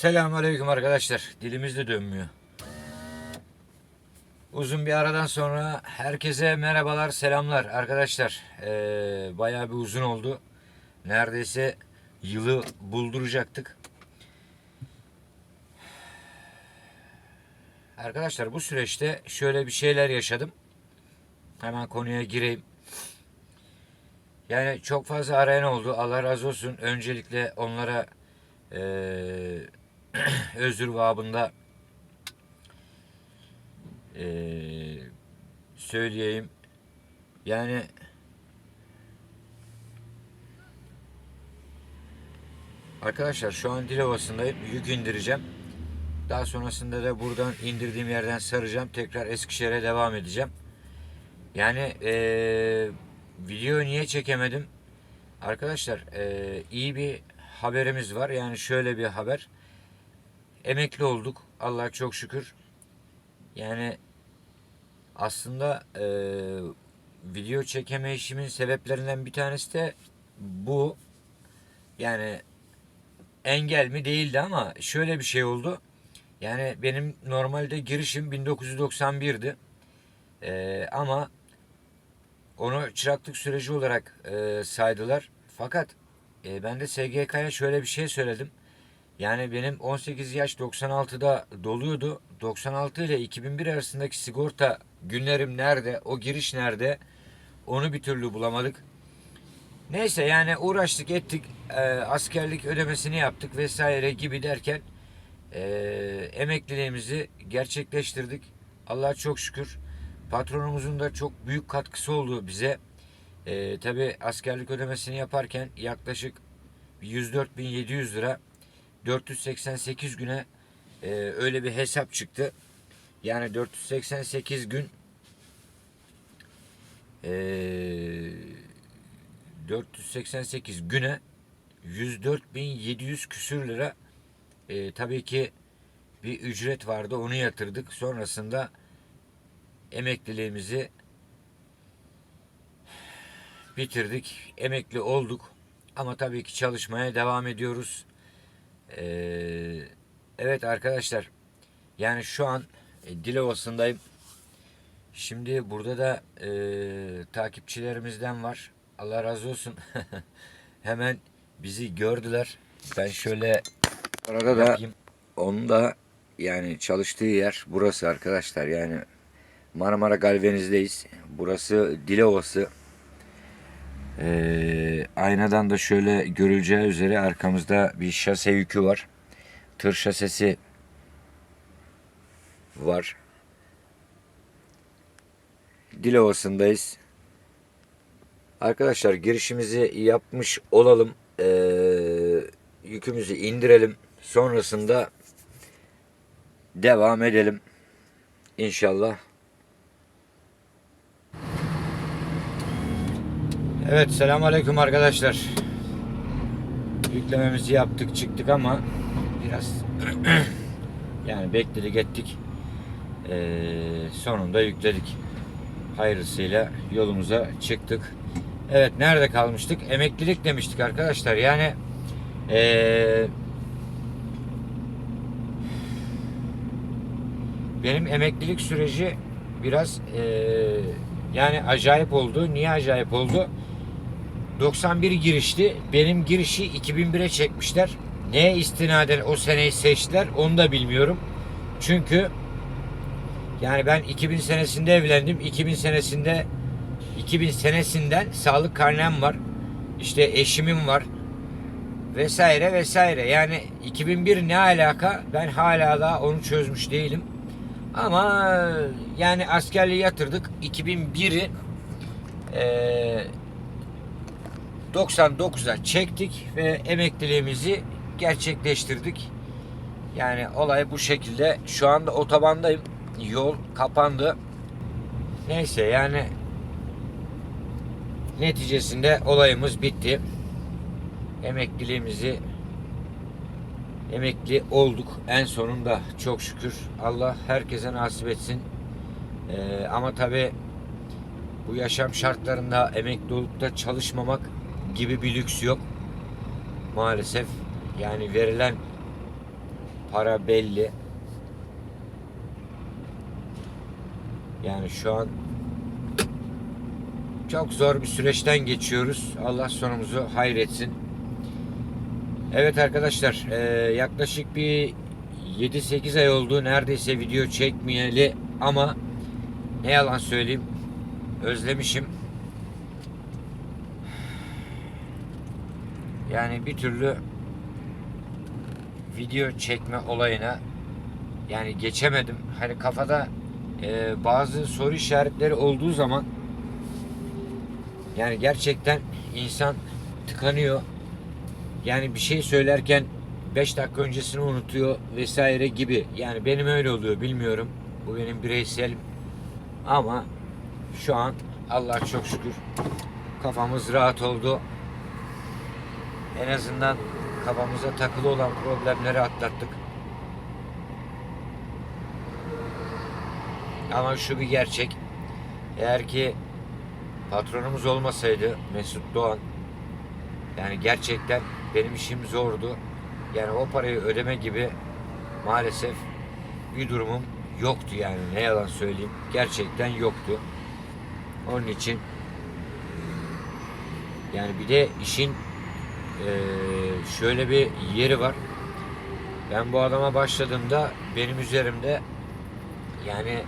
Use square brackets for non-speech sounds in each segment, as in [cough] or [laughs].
Se Selamun Aleyküm arkadaşlar. Dilimiz de dönmüyor. Uzun bir aradan sonra herkese merhabalar, selamlar arkadaşlar. Ee, bayağı bir uzun oldu. Neredeyse yılı bulduracaktık. Arkadaşlar bu süreçte şöyle bir şeyler yaşadım. Hemen konuya gireyim. Yani çok fazla arayan oldu. Allah razı olsun. Öncelikle onlara eee [clears throat] özür babında eee söyleyeyim. Yani arkadaşlar şu an Dilovası'ndayım. Yük indireceğim. Daha sonrasında da buradan indirdiğim yerden saracağım. Tekrar Eskişehir'e devam edeceğim. Yani eee video niye çekemedim? Arkadaşlar eee, iyi bir haberimiz var. Yani şöyle bir haber. Emekli olduk. Allah çok şükür. Yani aslında eee, video çekeme işimin sebeplerinden bir tanesi de bu. Yani engel mi değildi ama şöyle bir şey oldu. Yani benim normalde girişim 1991'di. Eee, ama onu çıraklık süreci olarak e, saydılar. Fakat e, ben de SGK'ya şöyle bir şey söyledim. Yani benim 18 yaş 96'da doluyordu. 96 ile 2001 arasındaki sigorta günlerim nerede? O giriş nerede? Onu bir türlü bulamadık. Neyse yani uğraştık ettik. E, askerlik ödemesini yaptık vesaire gibi derken e, emekliliğimizi gerçekleştirdik. Allah'a çok şükür. Patronumuzun da çok büyük katkısı oldu bize. Ee, Tabi askerlik ödemesini yaparken yaklaşık 104.700 lira 488 güne e, öyle bir hesap çıktı. Yani 488 gün e, 488 güne 104.700 küsür lira e, tabii ki bir ücret vardı onu yatırdık. Sonrasında emekliliğimizi bitirdik. Emekli olduk. Ama tabii ki çalışmaya devam ediyoruz. Ee, evet arkadaşlar. Yani şu an e, Dilovası'ndayım. Şimdi burada da e, takipçilerimizden var. Allah razı olsun. [laughs] Hemen bizi gördüler. Ben şöyle arada da onun da yani çalıştığı yer burası arkadaşlar. Yani Marmara Galveniz'deyiz. Burası Dilovası. Ee, aynadan da şöyle görüleceği üzere arkamızda bir şase yükü var. Tır şasesi var. Dilovası'ndayız. Arkadaşlar girişimizi yapmış olalım. Ee, yükümüzü indirelim. Sonrasında devam edelim. İnşallah. Evet selamünaleyküm arkadaşlar. Yüklememizi yaptık çıktık ama biraz [clears throat] yani bekledik ettik. Ee, sonunda yükledik. Hayırlısıyla yolumuza çıktık. Evet nerede kalmıştık? Emeklilik demiştik arkadaşlar. Yani ee, benim emeklilik süreci biraz ee, yani acayip oldu. Niye acayip oldu? 91 girişti. Benim girişi 2001'e çekmişler. Neye istinaden o seneyi seçtiler onu da bilmiyorum. Çünkü yani ben 2000 senesinde evlendim. 2000 senesinde 2000 senesinden sağlık karnem var. İşte eşimin var. Vesaire vesaire. Yani 2001 ne alaka? Ben hala da onu çözmüş değilim. Ama yani askerliği yatırdık. 2001'i eee 99'a çektik ve emekliliğimizi gerçekleştirdik. Yani olay bu şekilde. Şu anda otobandayım. Yol kapandı. Neyse yani neticesinde olayımız bitti. Emekliliğimizi emekli olduk en sonunda çok şükür. Allah herkese nasip etsin. Ee, ama tabi bu yaşam şartlarında emekli olup da çalışmamak gibi bir lüks yok. Maalesef yani verilen para belli. Yani şu an çok zor bir süreçten geçiyoruz. Allah sonumuzu hayretsin. Evet arkadaşlar e, yaklaşık bir 7-8 ay oldu neredeyse video çekmeyeli ama ne yalan söyleyeyim özlemişim. Yani bir türlü video çekme olayına yani geçemedim. Hani kafada e, bazı soru işaretleri olduğu zaman yani gerçekten insan tıkanıyor. Yani bir şey söylerken 5 dakika öncesini unutuyor vesaire gibi. Yani benim öyle oluyor bilmiyorum. Bu benim bireysel ama şu an Allah çok şükür kafamız rahat oldu. En azından kafamıza takılı olan problemleri atlattık. Ama şu bir gerçek. Eğer ki patronumuz olmasaydı Mesut Doğan yani gerçekten benim işim zordu. Yani o parayı ödeme gibi maalesef bir durumum yoktu yani ne yalan söyleyeyim. Gerçekten yoktu. Onun için yani bir de işin şöyle bir yeri var. Ben bu adama başladığımda benim üzerimde yani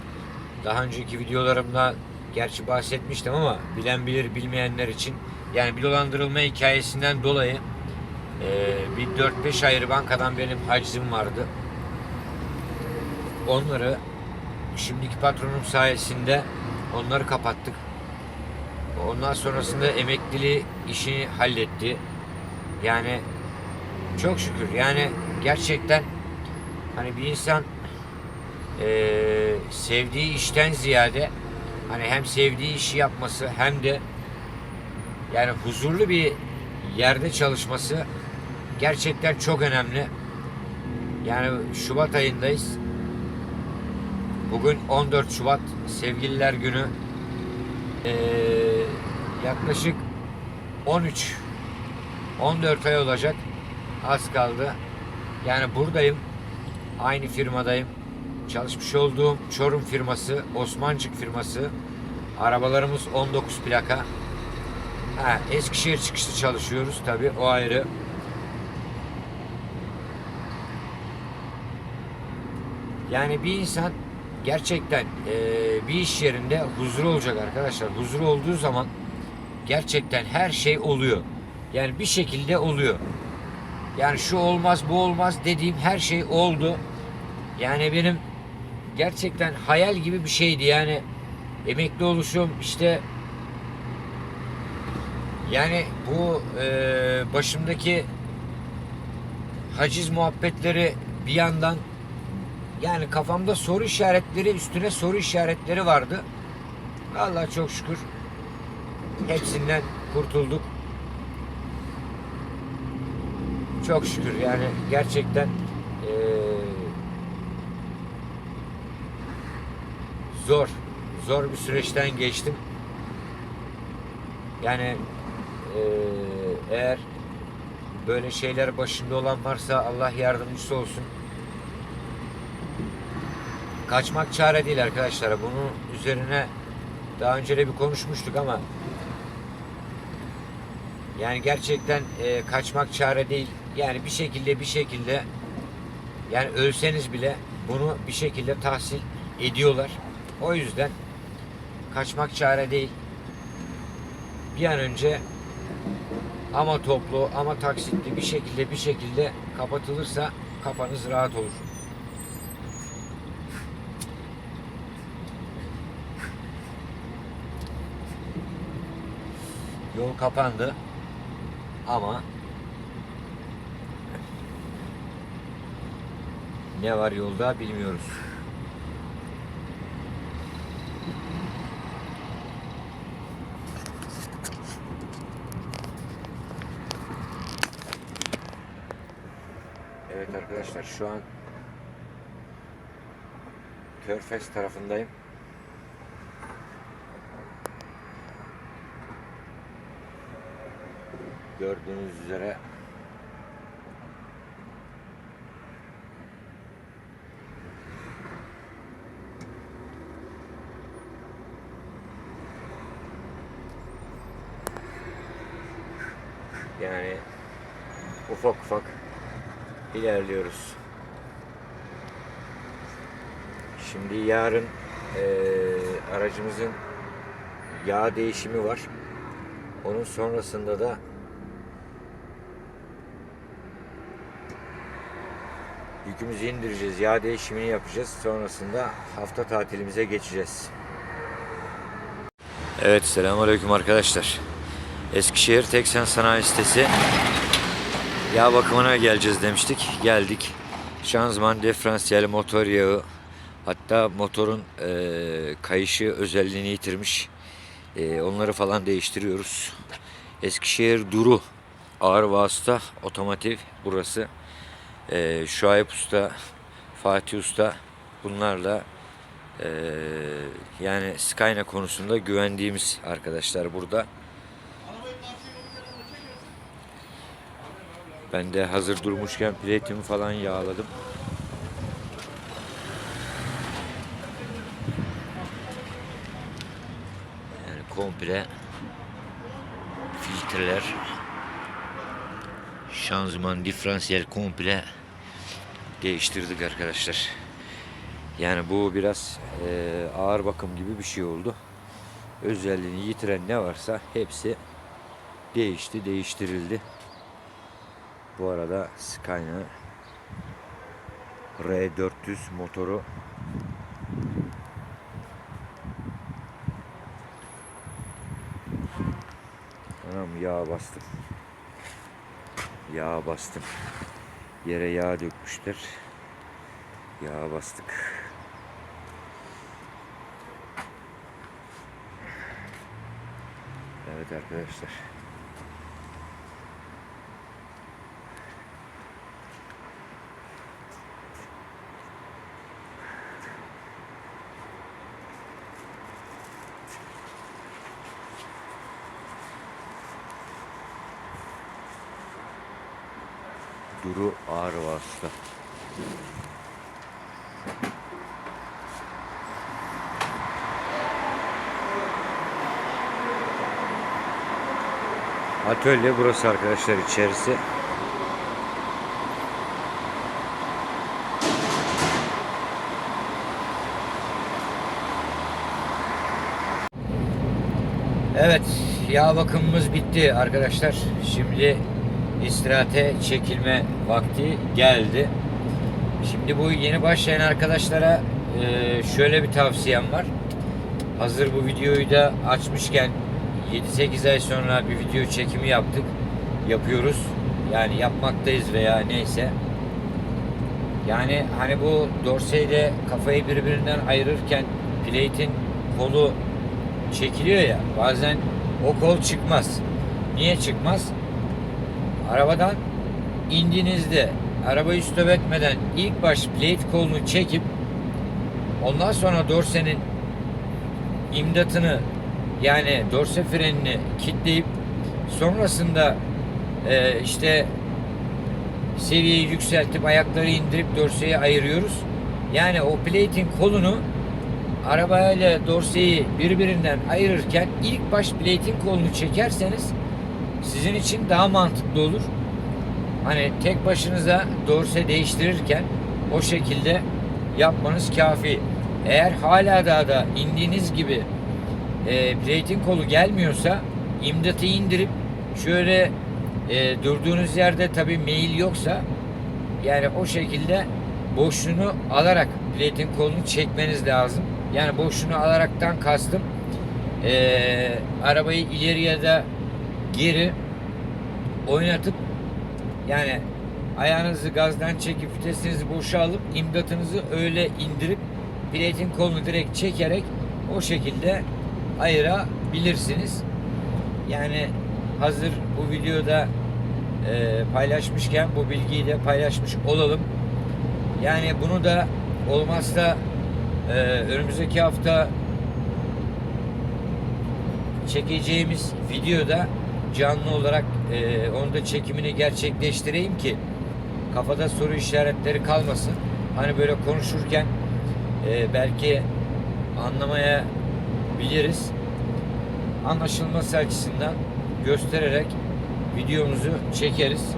daha önceki videolarımda gerçi bahsetmiştim ama bilen bilir bilmeyenler için yani bir dolandırılma hikayesinden dolayı eee, bir 4-5 ayrı bankadan benim hacizim vardı. Onları şimdiki patronum sayesinde onları kapattık. Ondan sonrasında emekliliği işini halletti. Yani çok şükür yani gerçekten hani bir insan eee, sevdiği işten ziyade hani hem sevdiği işi yapması hem de yani huzurlu bir yerde çalışması gerçekten çok önemli. Yani Şubat ayındayız. Bugün 14 Şubat Sevgililer Günü. Ee, yaklaşık 13 14 ay olacak. Az kaldı. Yani buradayım. Aynı firmadayım. Çalışmış olduğum Çorum firması, Osmancık firması. Arabalarımız 19 plaka. Ha, Eskişehir çıkışlı çalışıyoruz tabi o ayrı. Yani bir insan gerçekten eee, bir iş yerinde huzur olacak arkadaşlar. Huzur olduğu zaman gerçekten her şey oluyor. Yani bir şekilde oluyor. Yani şu olmaz bu olmaz dediğim her şey oldu. Yani benim gerçekten hayal gibi bir şeydi. Yani emekli oluşum işte yani bu eee, başımdaki haciz muhabbetleri bir yandan yani kafamda soru işaretleri üstüne soru işaretleri vardı. Allah çok şükür hepsinden kurtulduk. Çok şükür yani gerçekten eee, zor zor bir süreçten geçtim. Yani eee, eğer böyle şeyler başında olan varsa Allah yardımcısı olsun. Kaçmak çare değil arkadaşlar. Bunun üzerine daha önce de bir konuşmuştuk ama yani gerçekten e, kaçmak çare değil. Yani bir şekilde bir şekilde yani ölseniz bile bunu bir şekilde tahsil ediyorlar. O yüzden kaçmak çare değil. Bir an önce ama toplu ama taksitli bir şekilde bir şekilde kapatılırsa kafanız rahat olur. Yol kapandı. Ama ne var yolda bilmiyoruz. Evet arkadaşlar şu an Körfez tarafındayım. Gördüğünüz üzere Yani ufak ufak ilerliyoruz. Şimdi yarın eee, aracımızın yağ değişimi var. Onun sonrasında da yükümüzü indireceğiz. Yağ değişimini yapacağız. Sonrasında hafta tatilimize geçeceğiz. Evet selamünaleyküm arkadaşlar. Eskişehir Teksen Sanayi Sitesi yağ bakımına geleceğiz demiştik. Geldik. Şanzıman, diferansiyel, motor yağı hatta motorun eee, kayışı özelliğini yitirmiş. Eee, onları falan değiştiriyoruz. Eskişehir Duru ağır vasıta otomotiv burası. Eee Şuayb Usta, Fatih Usta bunlarla eee, yani Skyna konusunda güvendiğimiz arkadaşlar burada. Ben de hazır durmuşken platimi falan yağladım. Yani komple filtreler şanzıman diferansiyel komple değiştirdik arkadaşlar. Yani bu biraz eee, ağır bakım gibi bir şey oldu. Özelliğini yitiren ne varsa hepsi değişti, değiştirildi. Bu arada Scania R400 motoru Anam yağ bastım. Yağ bastım. Yere yağ dökmüşler. Yağ bastık. Evet arkadaşlar. Duru ağır vasıta. Atölye burası arkadaşlar içerisi. Evet, yağ bakımımız bitti arkadaşlar. Şimdi istirahate çekilme vakti geldi. Şimdi bu yeni başlayan arkadaşlara e, şöyle bir tavsiyem var. Hazır bu videoyu da açmışken 7-8 ay sonra bir video çekimi yaptık. Yapıyoruz. Yani yapmaktayız veya neyse. Yani hani bu dorseyle kafayı birbirinden ayırırken plate'in kolu çekiliyor ya bazen o kol çıkmaz. Niye çıkmaz? Arabadan indiğinizde arabayı stop etmeden ilk baş plate kolunu çekip ondan sonra dorsenin imdatını yani dorse frenini kilitleyip sonrasında e, işte seviyeyi yükseltip ayakları indirip dorseyi ayırıyoruz. Yani o plate'in kolunu arabayla dorseyi birbirinden ayırırken ilk baş plate'in kolunu çekerseniz sizin için daha mantıklı olur. Hani tek başınıza dorse değiştirirken o şekilde yapmanız kafi. Eğer hala daha da indiğiniz gibi e, plate'in kolu gelmiyorsa imdatı indirip şöyle e, durduğunuz yerde tabi meyil yoksa yani o şekilde boşluğunu alarak plate'in kolunu çekmeniz lazım. Yani boşluğunu alaraktan kastım e, arabayı ileri ya da geri oynatıp yani ayağınızı gazdan çekip vitesinizi boşa alıp imdatınızı öyle indirip plate'in kolunu direkt çekerek o şekilde ayırabilirsiniz. Yani hazır bu videoda e, paylaşmışken bu bilgiyi de paylaşmış olalım. Yani bunu da olmazsa e, önümüzdeki hafta çekeceğimiz videoda canlı olarak e, onu da çekimini gerçekleştireyim ki kafada soru işaretleri kalmasın. Hani böyle konuşurken e, belki anlamaya biliriz. Anlaşılması açısından göstererek videomuzu çekeriz.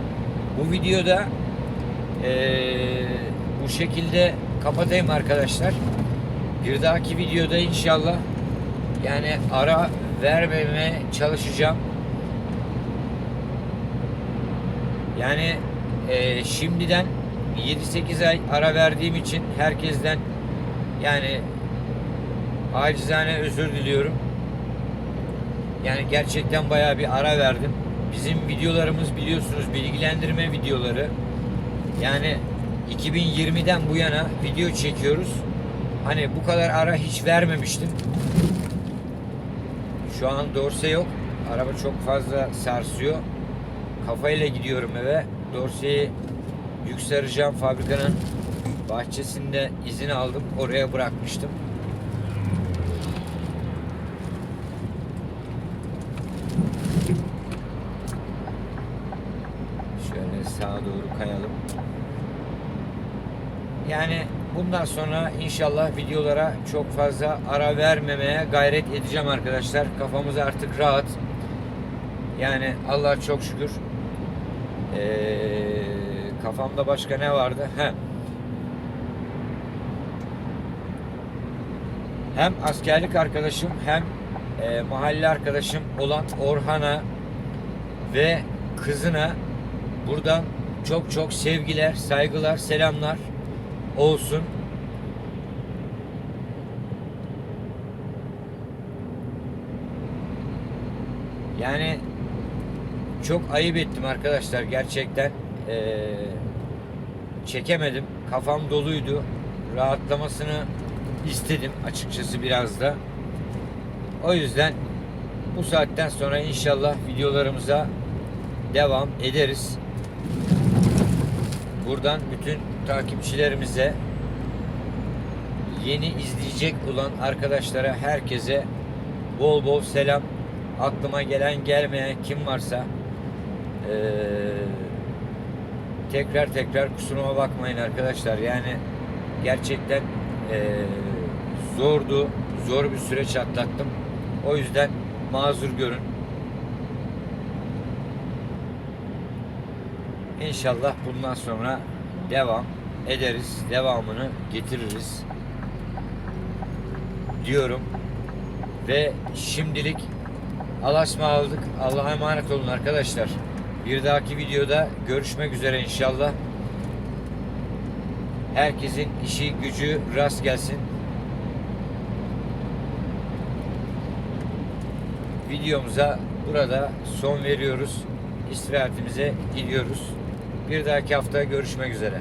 Bu videoda eee, bu şekilde kapatayım arkadaşlar. Bir dahaki videoda inşallah yani ara vermemeye çalışacağım. Yani eee, şimdiden 7-8 ay ara verdiğim için herkesten yani acizane özür diliyorum. Yani gerçekten bayağı bir ara verdim. Bizim videolarımız biliyorsunuz bilgilendirme videoları. Yani 2020'den bu yana video çekiyoruz. Hani bu kadar ara hiç vermemiştim. Şu an dorse yok. Araba çok fazla sarsıyor. Kafayla gidiyorum eve. Dorseyi yükseleceğim fabrikanın bahçesinde izin aldım. Oraya bırakmıştım. Şöyle sağa doğru kayalım. Yani bundan sonra inşallah videolara çok fazla ara vermemeye gayret edeceğim arkadaşlar. Kafamız artık rahat. Yani Allah çok şükür. Ee, kafamda başka ne vardı? He. Hem askerlik arkadaşım hem e, mahalle arkadaşım olan Orhan'a ve kızına buradan çok çok sevgiler, saygılar, selamlar olsun. Yani çok ayıp ettim arkadaşlar gerçekten Ee, çekemedim. Kafam doluydu rahatlamasını istedim açıkçası biraz da. O yüzden bu saatten sonra inşallah videolarımıza devam ederiz. Buradan bütün takipçilerimize yeni izleyecek olan arkadaşlara herkese bol bol selam. Aklıma gelen gelmeyen kim varsa eee, tekrar tekrar kusuruma bakmayın arkadaşlar. Yani gerçekten eee, zordu. Zor bir süreç atlattım. O yüzden mazur görün. İnşallah bundan sonra devam ederiz. Devamını getiririz diyorum. Ve şimdilik Alaşma aldık. Allah'a emanet olun arkadaşlar. Bir dahaki videoda görüşmek üzere inşallah. Herkesin işi gücü rast gelsin. Videomuza burada son veriyoruz. İstirahatimize gidiyoruz. Bir dahaki hafta görüşmek üzere.